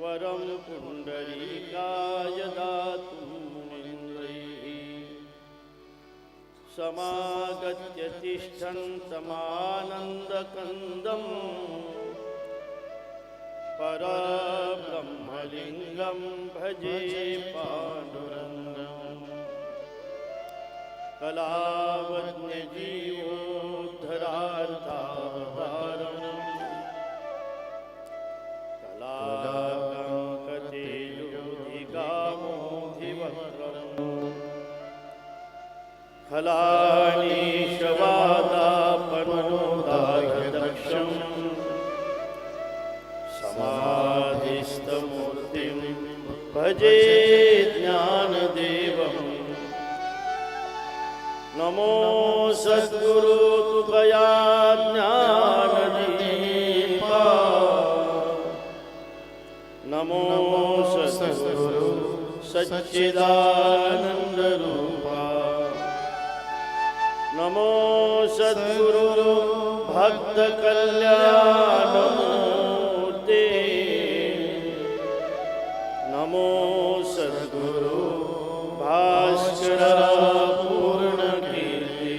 वरं पुण्डरीकाय दातुं मुनीन्द्रैः समागत्य तिष्ठन्तमानन्दकन्दम् परब्रह्मलिङ्गं भजे पाण्डुरङ्गम् कलावज्ञजीवोद्धरार्थावतारणम् फलानीशवादापनोदायदक्षम् समाधिस्थमूर्तिं भजे ज्ञानदेवम् नमो सद्गुरु तुकया ज्ञानदीपा नमो सद्गुरु सच्चिदानन्दरूपा नमो सद्गुरु भक्तकल्याणमूर्ते। नमो सद्गुरु भास्करा पूर्णकीर्ति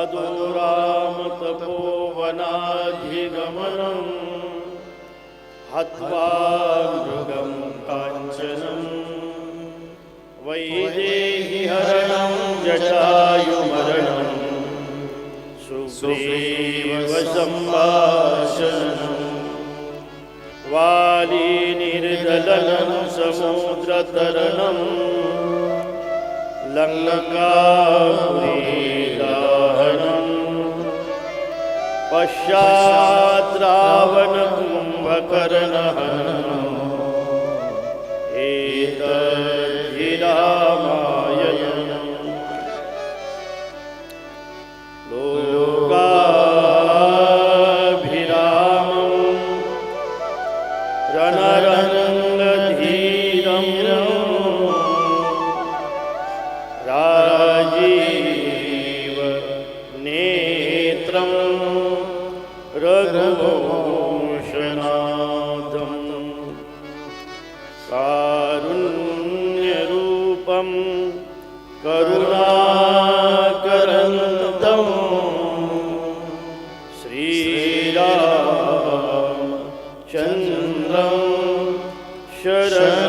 अदूरामतपोवनाधिगमनम् हत्वा मृगं काञ्चनम् वैदेहि हरणं जटायुमरणम् सुग्रीवसम्भाषणम् वालीनिर्दलनं समुद्रतरणम् लङ्कापुरीदाहनम् पश्चात् रावणकुम्भकर्णहनम् शरणं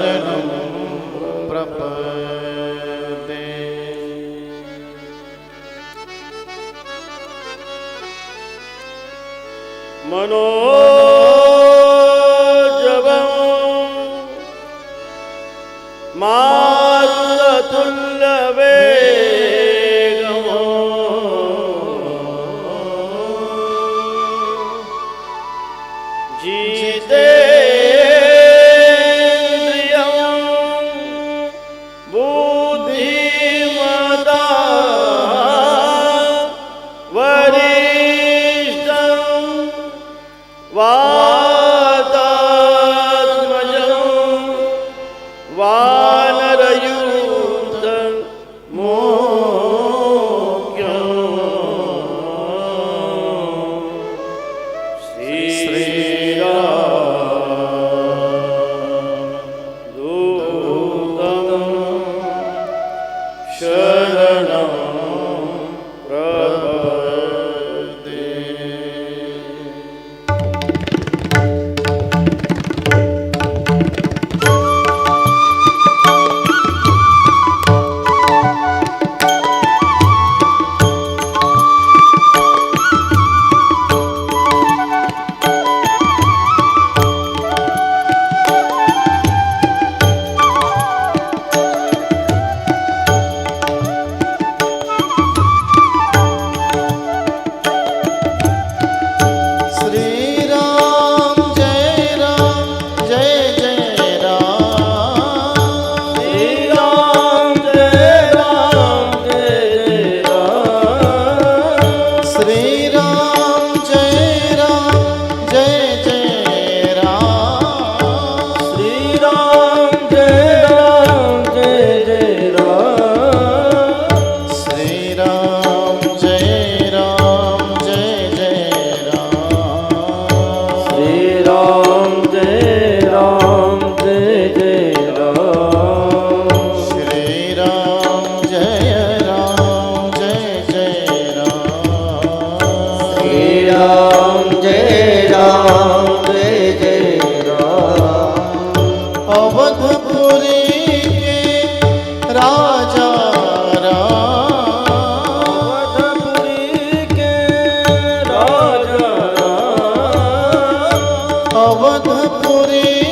জগৎপুরী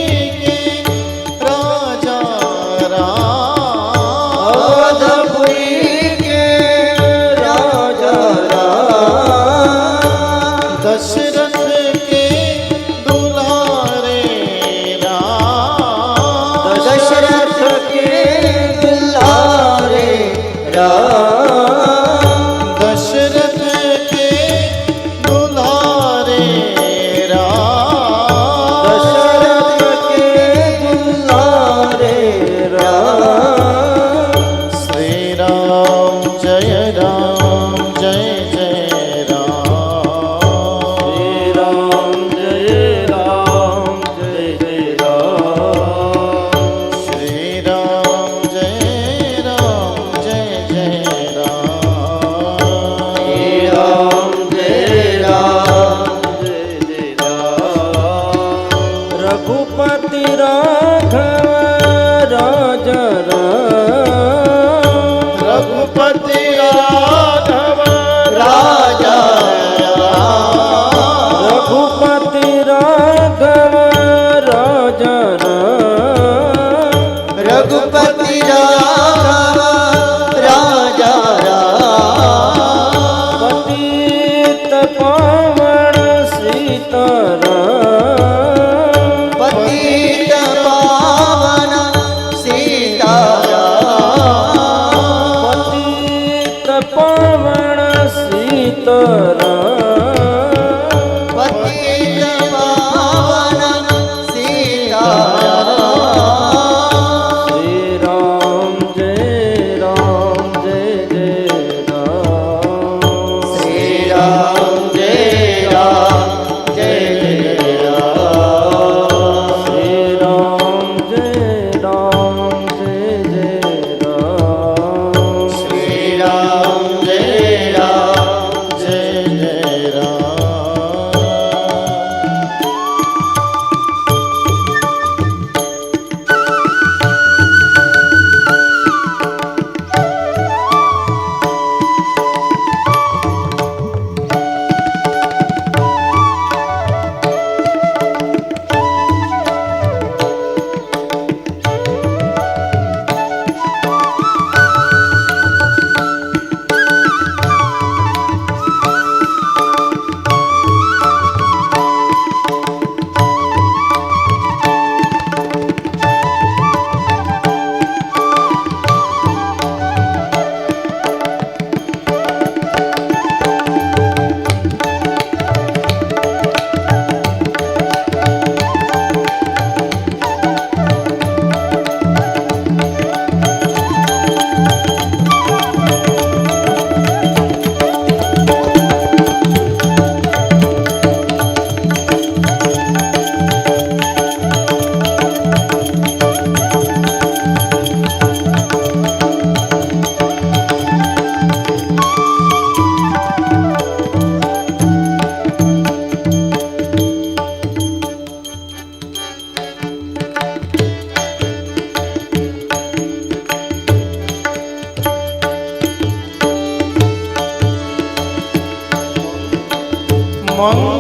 among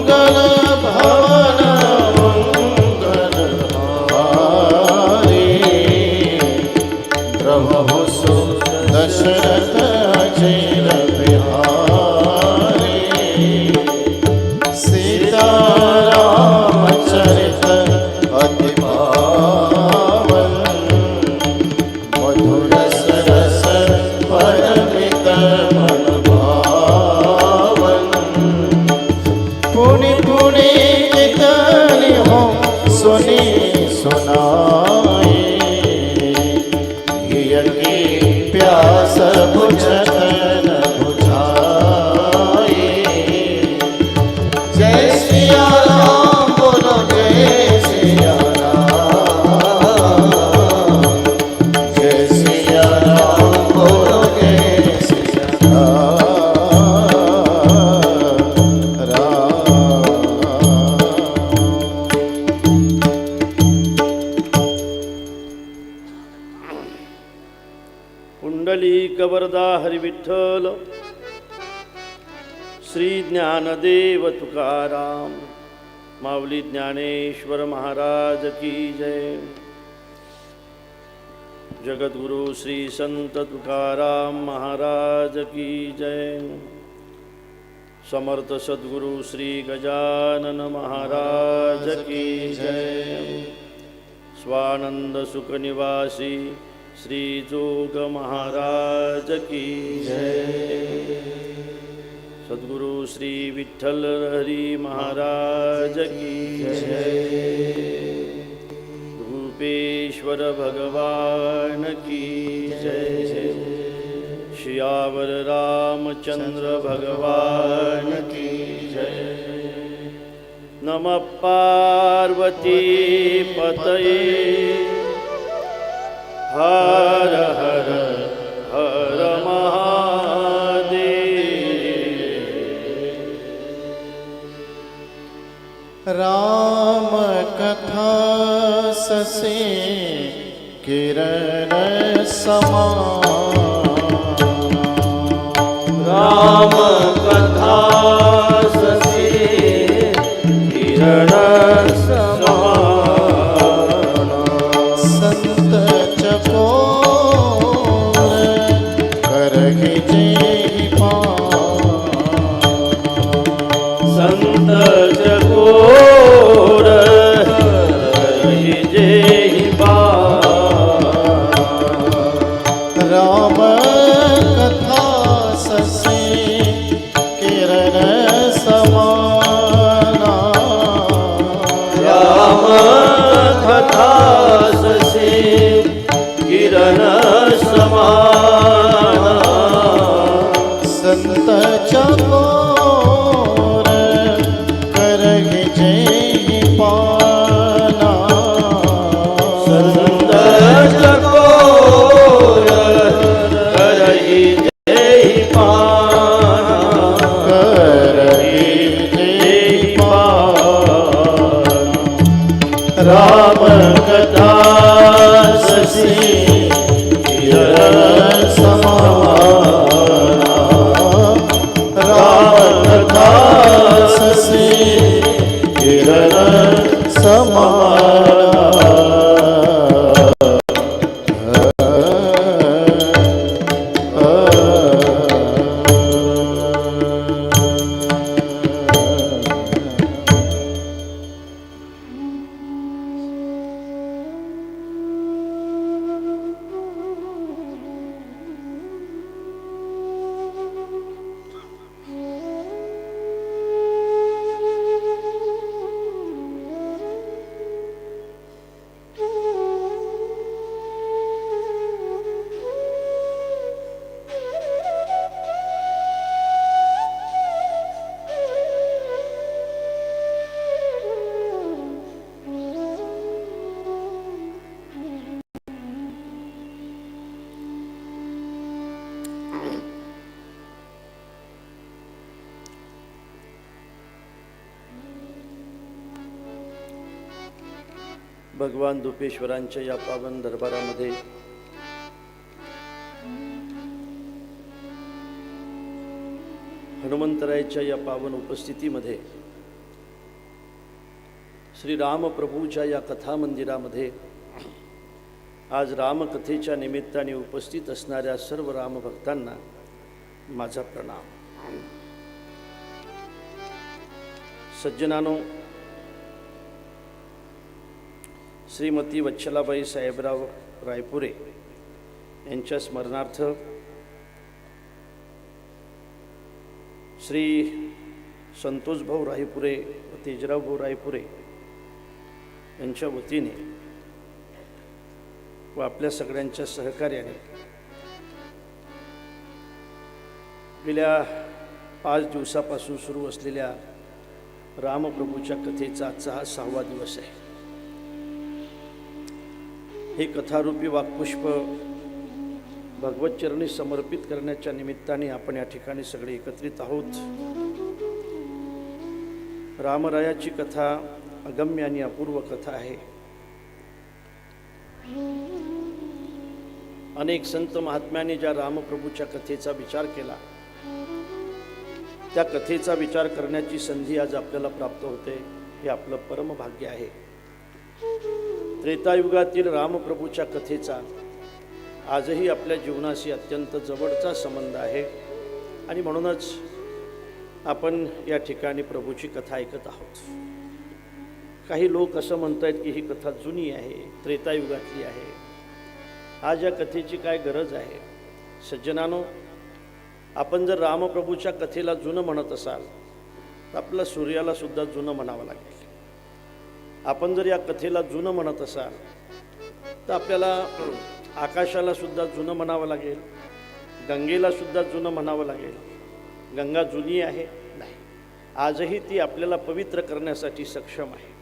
तुकाराम। माऊली ज्ञानेश्वर महाराज की जय। जगद्गुरु श्री संत तुकाराम महाराज की जय। समर्थ सद्गुरु श्री गजानन महाराज की जय। स्वानंद सुख निवासी श्री जोग महाराज की जय। सद्गुरु श्री विठ्ठल हरी महाराज की जय। रूपेश्वर भगवान की जय। श्यावर रामचंद्र भगवान की जय। नम पार्वती पतये। हर हर राम किरण भगवान दुपेश्वरांच्या या पावन दरबारामध्ये. हनुमंतरायच्या या पावन उपस्थितीमध्ये श्री रामप्रभूच्या या कथा मंदिरामध्ये आज रामकथेच्या निमित्ताने उपस्थित असणाऱ्या सर्व रामभक्तांना माझा प्रणाम. सज्जनानो श्रीमती वच्छलाबाई साहेबराव रायपुरे यांच्या स्मरणार्थ श्री संतोषभाऊ रायपुरे व तेजरावभाऊ रायपुरे यांच्या वतीने व आपल्या सगळ्यांच्या सहकार्याने गेल्या पाच दिवसापासून सुरू असलेल्या रामप्रभूच्या कथेचा आजचा हा सहावा दिवस आहे. हे कथारूपी वाक्पुष्प भगवतचरणी समर्पित करण्याच्या निमित्ताने आपण या ठिकाणी सगळे एकत्रित आहोत. रामरायाची कथा अगम्य आणि अपूर्व कथा आहे. अनेक संत महात्म्याने ज्या रामप्रभूच्या कथेचा विचार केला त्या कथेचा विचार करण्याची संधी आज आपल्याला प्राप्त होते हे आपलं परमभाग्य आहे. त्रेतायुगातील रामप्रभूच्या कथेचा आजही आपल्या जीवनाशी अत्यंत जवळचा संबंध आहे. आणि म्हणूनच आपण या ठिकाणी प्रभूची कथा ऐकत आहोत. काही लोक असं म्हणत आहेत की ही कथा जुनी आहे त्रेतायुगातली आहे. आज या कथेची काय गरज आहे? सज्जनानो आपण जर रामप्रभूच्या कथेला जुनं म्हणत असाल तर आपल्या सूर्याला सुद्धा जुनं म्हणावं लागेल. आपण जर या कथेला जुनं म्हणत असाल तर आपल्याला आकाशाला सुद्धा जुनं म्हणावं लागेल गंगेला सुद्धा जुनं म्हणावं लागेल. गंगा जुनी आहे? नाही. आजही ती आपल्याला पवित्र करण्यासाठी सक्षम आहे.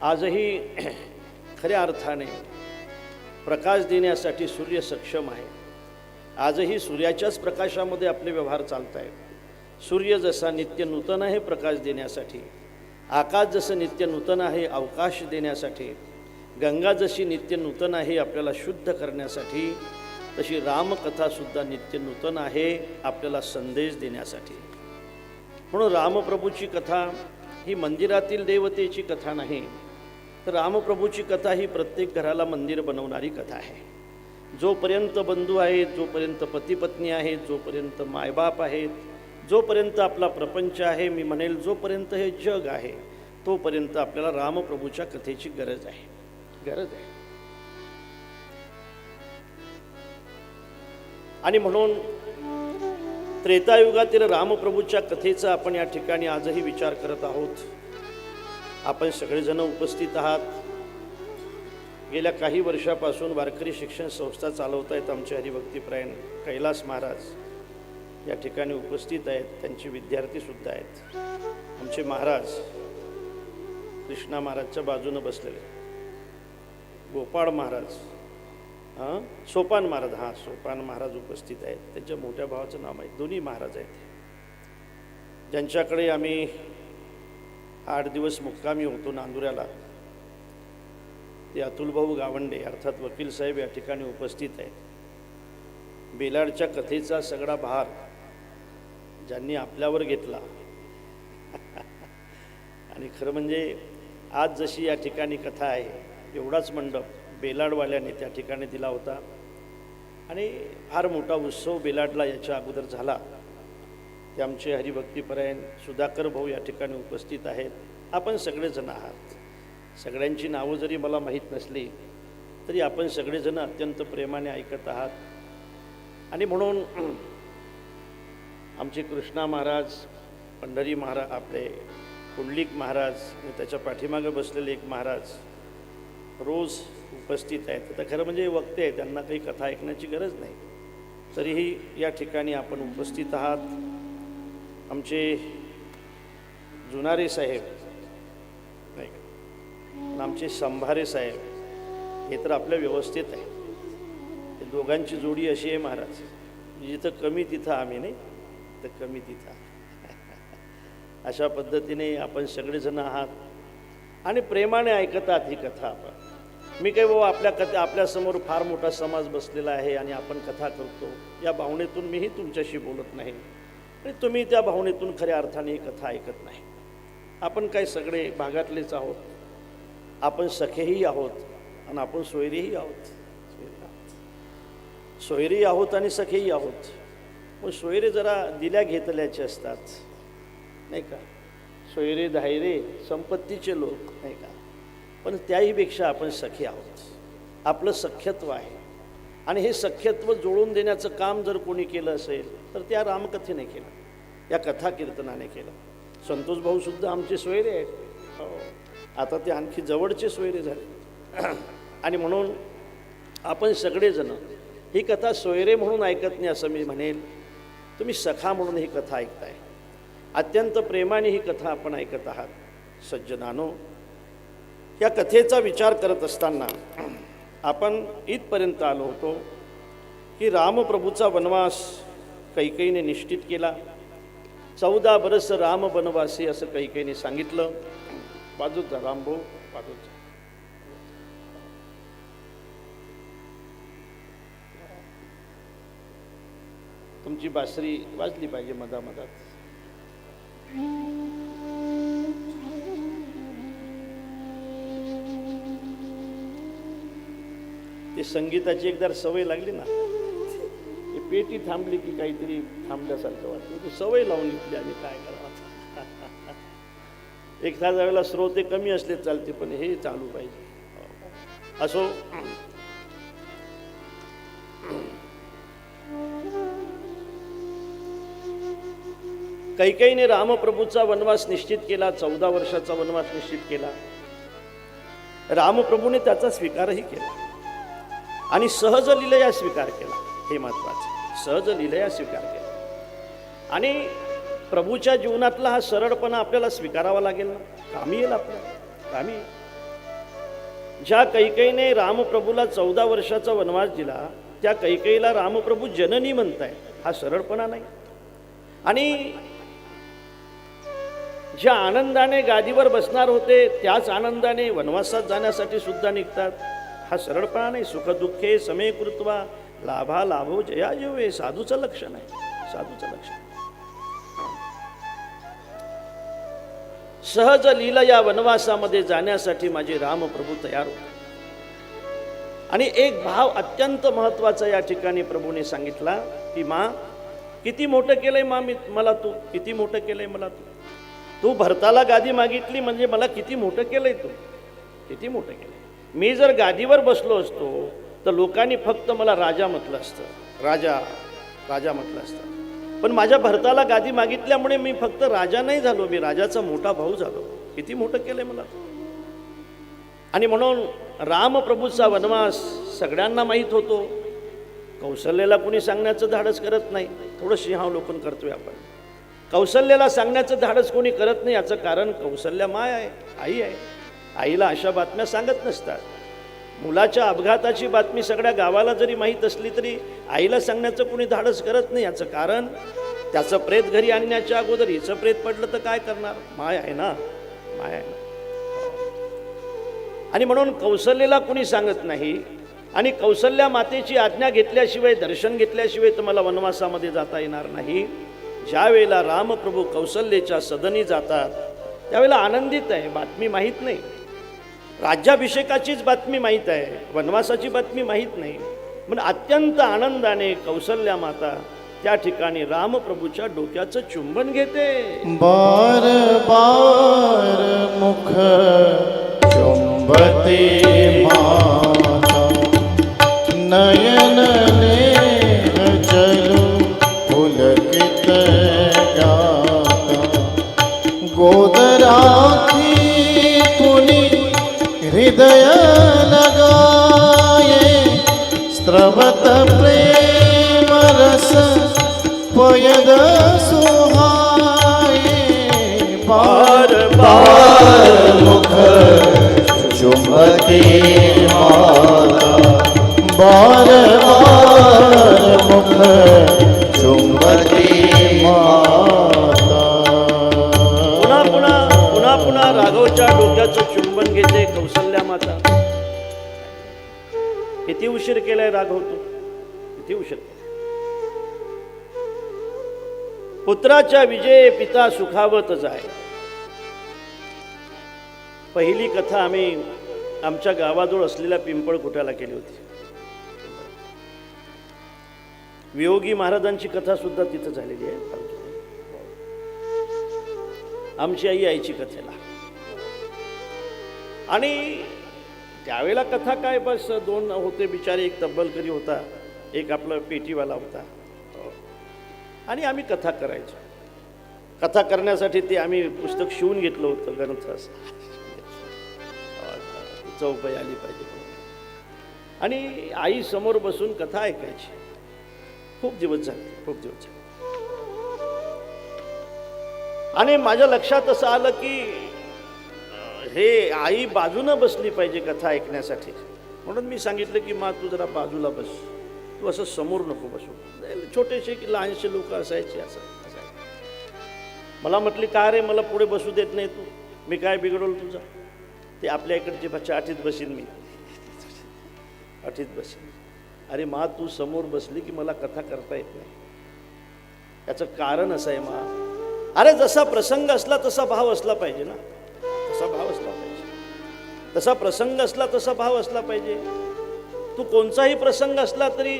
आजही खऱ्या अर्थाने प्रकाश देण्यासाठी सूर्य सक्षम आहे. आजही सूर्याच्याच प्रकाशामध्ये आपले व्यवहार चालत आहेत सूर्य जसा नित्य नूतन आहे प्रकाश देण्यासाठी आकाश जसं नित्य नूतन आहे अवकाश देण्यासाठी गंगा जशी नित्य नूतन आहे आपल्याला शुद्ध करण्यासाठी तशी रामकथासुद्धा नित्य नूतन आहे आपल्याला संदेश देण्यासाठी. म्हणून रामप्रभूची कथा ही मंदिरातील देवतेची कथा नाही तर रामप्रभूची कथा ही प्रत्येक घराला मंदिर बनवणारी कथा आहे. जोपर्यंत बंधू आहेत जोपर्यंत पतीपत्नी आहेत जोपर्यंत मायबाप आहेत जोपर्यंत आपला प्रपंच आहे मी म्हणेल जोपर्यंत हे जग आहे तोपर्यंत आपल्याला रामप्रभूच्या कथेची गरज आहे. गरज आहे. आणि म्हणून त्रेतायुगातील रामप्रभूच्या कथेचा आपण या ठिकाणी आजही विचार करत आहोत. आपण सगळेजण उपस्थित आहात. गेल्या काही वर्षापासून वारकरी शिक्षण संस्था चालवत आहेत आमचे हरिभक्तीप्रायण कैलास महाराज. या ठिकाणी उपस्थित आहेत त्यांचे विद्यार्थीसुद्धा आहेत. आमचे महाराज कृष्णा महाराजच्या बाजूनं बसलेले. गोपाळ महाराज हां सोपान महाराज हां सोपान महाराज उपस्थित आहेत. त्यांच्या मोठ्या भावाचं नाव आहे दोन्ही महाराज आहेत. ज्यांच्याकडे आम्ही आठ दिवस मुक्कामी होतो नांदुऱ्याला ते अतुलभाऊ गावंडे अर्थात वकील साहेब या ठिकाणी उपस्थित आहेत. बेलाडच्या कथेचा सगळा भार ज्यांनी आपल्यावर घेतला. आणि खरं म्हणजे आज जशी या ठिकाणी कथा आहे एवढाच मंडप बेलाडवाल्याने त्या ठिकाणी दिला होता. आणि फार मोठा उत्सव बेलाडला याच्या अगोदर झाला. ते आमचे हरिभक्तीपरायण सुधाकर भाऊ या ठिकाणी उपस्थित आहेत. आपण सगळेजण आहात. सगळ्यांची नावं जरी मला माहीत नसली तरी आपण सगळेजण अत्यंत प्रेमाने ऐकत आहात. आणि म्हणून आमचे कृष्णा महाराज पंढरी महाराज आपले कुंडलिक महाराज आणि त्याच्या पाठीमागे बसलेले एक महाराज रोज उपस्थित आहेत. आता खरं म्हणजे वक्ते आहे त्यांना काही कथा ऐकण्याची गरज नाही. तरीही या ठिकाणी आपण उपस्थित आहात. आमचे जुनारे साहेब नाही का? आमचे संभारे साहेब हे तर आपल्या व्यवस्थित आहे. दोघांची जोडी अशी आहे महाराज. जिथं कमी तिथं आम्ही नाही. तर कमी तिथं. अशा पद्धतीने आपण सगळेजण आहात. आणि प्रेमाने ऐकतात ही कथा आपण. मी काही बाबा आपल्या कथे आपल्यासमोर फार मोठा समाज बसलेला आहे आणि आपण कथा करतो. या भावनेतून मीही तुमच्याशी बोलत नाही. आणि तुम्ही त्या भावनेतून खऱ्या अर्थाने ही कथा ऐकत नाही. आपण काय सगळे भागातलेच आहोत. आपण सखेही आहोत आणि आपण सोयरीही आहोत. आहोत. सोयरी आहोत आणि सखेही आहोत. मग सोयरे जरा दिल्या घेतल्याचे असतात नाही का? सोयरे धायरे संपत्तीचे लोक नाही का? पण त्याहीपेक्षा आपण सखी आहोत. आपलं सख्यत्व आहे. आणि हे सख्यत्व जोडून देण्याचं काम जर कोणी केलं असेल तर त्या रामकथेने केलं. या कथा कीर्तनाने केलं. संतोष भाऊसुद्धा आमचे सोयरे आहेत. हो. आता ते आणखी जवळचे सोयरे झाले. आणि म्हणून आपण सगळेजण ही कथा सोयरे म्हणून ऐकत नाही असं मी म्हणेल. तुम्ही सखा म्हणून ही कथा ऐकताय. अत्यंत प्रेमाने ही कथा आपण ऐकत आहात. सज्जनानो या कथेचा विचार करत असताना आपण इथपर्यंत आलो होतो की रामप्रभूचा वनवास कैकेयीने निश्चित केला. चौदा बरस राम वनवासी असं कैकईने सांगितलं. बाजूचा रामभाऊ बाजूचा तुमची बासरी वाजली पाहिजे मधामधात. ते संगीताची एकदा सवय लागली ना ते पेटी थांबली की काहीतरी थांबल्यासारखं वाटतं. ती सवय लावून घेतली आणि काय करावं. एखाद्या वेळेला श्रोते कमी असले चालते पण हे चालू पाहिजे. हो. असो. कैकेयीने रामप्रभूचा वनवास निश्चित केला चौदा वर्षाचा वनवास निश्चित केला. रामप्रभूने त्याचा स्वीकारही केला. आणि सहज लिलया स्वीकार केला. हे महत्वाचं सहज लिलया स्वीकार केला. आणि प्रभूच्या जीवनातला हा सरळपणा आपल्याला स्वीकारावा लागेल ना? कामी येईल आपल्याला. कामी येईल. ज्या कैकेयीने रामप्रभूला चौदा वर्षाचा वनवास दिला त्या कैकेयीला रामप्रभू जननी म्हणताय हा सरळपणा नाही. आणि ज्या आनंदाने गादीवर बसणार होते त्याच आनंदाने वनवासात जाण्यासाठी सुद्धा निघतात. हा सरळपणा नाही सुखदुःखे समे कृत्वा लाभा लाभो जया जेवे. साधूचं लक्षण आहे. साधूचं लक्षण सहज लीला या वनवासामध्ये जाण्यासाठी माझे रामप्रभू तयार होते आणि एक भाव अत्यंत महत्त्वाचा या ठिकाणी प्रभूने सांगितला की मा किती मोठं केलंय मा मी मला तू किती मोठं केलंय मला तू? तू भरताला गादी मागितली म्हणजे मला किती मोठं केलंय तू? किती मोठं केलंय? मी जर गादीवर बसलो असतो तर लोकांनी फक्त मला राजा म्हटलं असतं. राजा राजा म्हटलं असतं. पण माझ्या भरताला गादी मागितल्यामुळे मी फक्त राजा नाही झालो मी राजाचा मोठा भाऊ झालो. किती मोठं केलंय मला? आणि म्हणून रामप्रभूचा वनवास सगळ्यांना माहीत होतो. कौशल्याला कुणी सांगण्याचं धाडस करत नाही. थोडं सिंहावलोकन करतोय आपण. कौशल्याला सांगण्याचं धाडस कोणी करत नाही याचं कारण कौशल्या माय आहे आई आहे. आईला अशा बातम्या सांगत नसतात. मुलाच्या अपघाताची बातमी सगळ्या गावाला जरी माहीत असली तरी आईला सांगण्याचं कोणी धाडस करत नाही याचं कारण त्याचं प्रेत घरी आणण्याच्या अगोदर हिचं प्रेत पडलं तर काय करणार? माय आहे ना? माय आहे ना? आणि म्हणून कौशल्याला कुणी सांगत नाही आणि कौशल्या मातेची आज्ञा घेतल्याशिवाय दर्शन घेतल्याशिवाय तुम्हाला वनवासामध्ये जाता येणार नाही. ज्यावेळेला रामप्रभू कौशल्याच्या सदनी जातात त्यावेळेला आनंदित आहे बातमी माहीत नाही. राज्याभिषेकाचीच बातमी माहीत आहे वनवासाची बातमी माहीत नाही. पण अत्यंत आनंदाने कौशल्या माता त्या ठिकाणी रामप्रभूच्या डोक्याचं चुंबन घेते. बार बार मुख चुंबते माता. नय हृदय स्रवत स्त्रवत प्रेम रस पयद सुहाए बार बार मुख चुंबते माता बार बार मुख चुम उशीर केलाय राग होतो किती उशीर पुत्राच्या विजय पिता सुखावत जाय. पहिली कथा आम्ही आमच्या गावाजवळ असलेल्या पिंपळ कुट्याला केली होती. वियोगी महाराजांची कथा सुद्धा तिथं झालेली आहे. आमची आई आईची कथेला. आणि त्यावेळेला कथा काय बस दोन होते बिचारे एक तब्बलकरी होता एक आपला पेटीवाला होता. आणि आम्ही कथा करायचो. कथा करण्यासाठी ते आम्ही पुस्तक शिवून घेतलं होतं ग्रंथ असं. चौपाई आली पाहिजे. आणि आई समोर बसून कथा ऐकायची. खूप दिवस झाले खूप दिवस झाले. आणि माझ्या लक्षात असं आलं की हे आई बाजूनं बसली पाहिजे कथा ऐकण्यासाठी. म्हणून मी सांगितलं की मा तू जरा बाजूला बस. तू असं समोर नको बसू. छोटेसे की लहानसे लोक असायचे असं. असायचे मला म्हटली का रे मला पुढे बसू देत नाही तू? मी काय बिघडवलं तुझं? ते आपल्या इकडचे भाषा आठीत बसीन मी. आठीत बसीन. अरे मा तू समोर बसली की मला कथा करता येत नाही. याचं कारण असं आहे मा. अरे जसा प्रसंग असला तसा भाव असला पाहिजे ना. तसा भाव असला पाहिजे. तसा प्रसंग असला तसा भाव असला पाहिजे. तू कोणताही प्रसंग असला तरी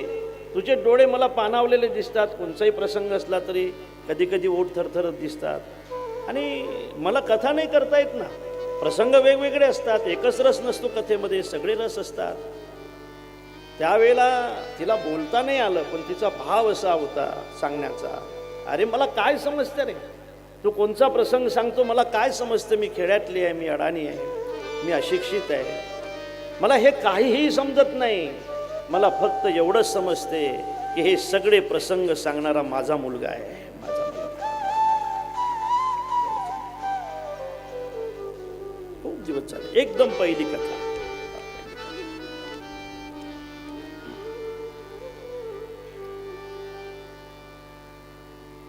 तुझे डोळे मला पानावलेले दिसतात. कोणताही प्रसंग असला तरी कधी कधी ओठ थरथरत दिसतात. आणि मला कथा नाही करता येत ना. प्रसंग वेगवेगळे असतात. एकच रस नसतो कथेमध्ये. सगळे रस असतात. त्यावेळेला तिला बोलता नाही आलं पण तिचा भाव असा होता सांगण्याचा. अरे मला काय समजतं रे? तू कोणचा प्रसंग सांगतो? मला काय समजतं? मी खेड्यातली आहे मी अडाणी आहे मी अशिक्षित आहे. मला हे काहीही समजत नाही. मला फक्त एवढंच समजते की हे सगळे प्रसंग सांगणारा माझा मुलगा आहे. माझा मुलगा. खूप दिवस झाले. एकदम पहिली कथा.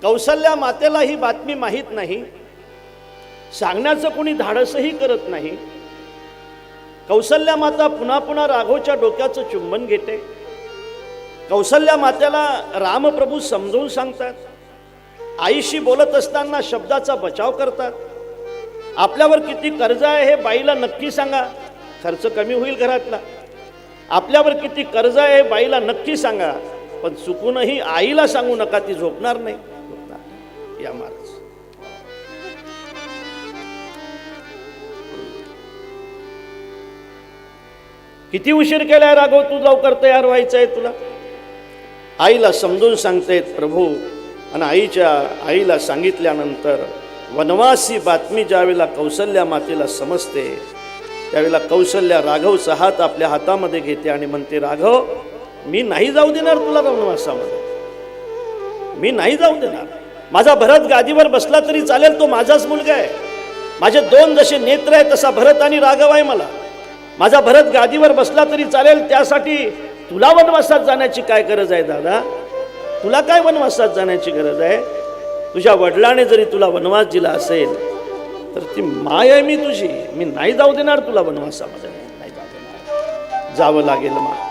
कौशल्या मातेला ही बातमी माहीत नाही. सांगण्याचं कोणी धाडसही करत नाही. कौशल्या माता पुन्हा पुन्हा राघवच्या डोक्याचं चुंबन घेते. कौशल्या मातेला रामप्रभू समजवून सांगतात. आईशी बोलत असताना शब्दाचा बचाव करतात. आपल्यावर किती कर्ज आहे हे बाईला नक्की सांगा. खर्च कमी होईल घरातला. आपल्यावर किती कर्ज आहे हे बाईला नक्की सांगा. पण चुकूनही आईला सांगू नका ती झोपणार नाही झोपणार नाही. या महाराज. किती उशीर केलाय राघव तू लवकर तयार व्हायचं आहे तुला? आईला समजून सांगतायत प्रभू आणि आईच्या आईला सांगितल्यानंतर वनवासी बातमी ज्यावेळेला कौशल्या मातेला समजते त्यावेळेला कौशल्या राघवचा हात आपल्या हातामध्ये घेते आणि म्हणते राघव मी नाही जाऊ देणार तुला वनवासामध्ये. मी नाही जाऊ देणार. माझा भरत गादीवर बसला तरी चालेल तो माझाच मुलगा आहे. माझे दोन जसे नेत्र आहे तसा भरत आणि राघव आहे मला. माझा भरत गादीवर बसला तरी चालेल त्यासाठी तुला वनवासात जाण्याची काय गरज आहे दादा? तुला काय वनवासात जाण्याची गरज आहे? तुझ्या वडिलाने जरी तुला वनवास दिला असेल तर ती माय आहे मी तुझी. मी नाही जाऊ देणार तुला वनवासामध्ये. नाही जाऊ देणार. जावं लागेल मा.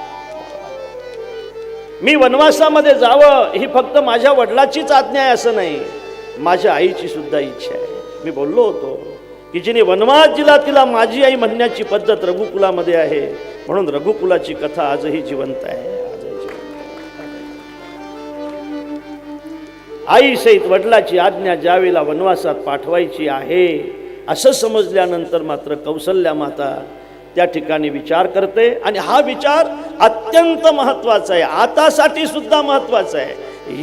मी वनवासामध्ये जावं ही फक्त माझ्या वडिलाचीच आज्ञा आहे असं नाही. माझ्या आईची सुद्धा इच्छा आहे. मी बोललो होतो की जिने वनवास दिला तिला माझी आई म्हणण्याची पद्धत रघुकुलामध्ये आहे. म्हणून रघुकुलाची कथा आजही जिवंत आहे. आई सहित वडिलाची आज्ञा ज्यावेळेला वनवासात पाठवायची आहे असं समजल्यानंतर मात्र कौशल्या माता त्या ठिकाणी विचार करते आणि हा विचार अत्यंत महत्त्वाचा आहे. आतासाठी सुद्धा महत्त्वाचा आहे.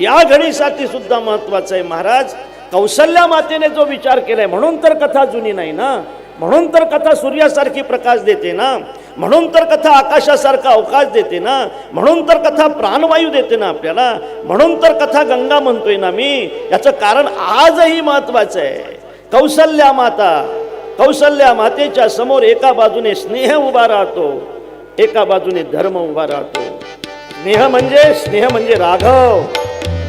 या घडीसाठी सुद्धा महत्त्वाचा आहे. महाराज कौशल्या मातेने जो विचार केलाय म्हणून तर कथा जुनी नाही ना? म्हणून तर कथा सूर्यासारखी प्रकाश देते ना? म्हणून तर कथा आकाशासारखा अवकाश देते ना? म्हणून तर कथा प्राणवायू देते ना आपल्याला? म्हणून तर कथा गंगा म्हणतोय ना मी? याचं कारण आजही महत्वाचं आहे. कौशल्या माता कौशल्या मातेच्या समोर एका बाजूने स्नेह उभा राहतो एका बाजूने धर्म उभा राहतो. स्नेह म्हणजे स्नेह म्हणजे राघव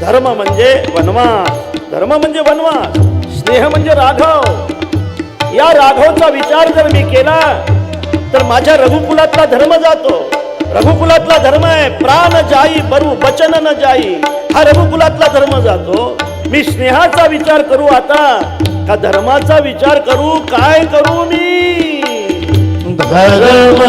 धर्म म्हणजे वनवास धर्म म्हणजे वनवास स्नेह म्हणजे राघव. या राघवचा विचार जर मी केला तर माझ्या रघुकुलातला धर्म जातो. रघुकुलातला धर्म आहे प्राण जाई बरू बचन न जाई. हा रघुकुलातला धर्म जातो. मी स्नेहाचा विचार करू आता का धर्माचा विचार करू काय करू मी? धर्म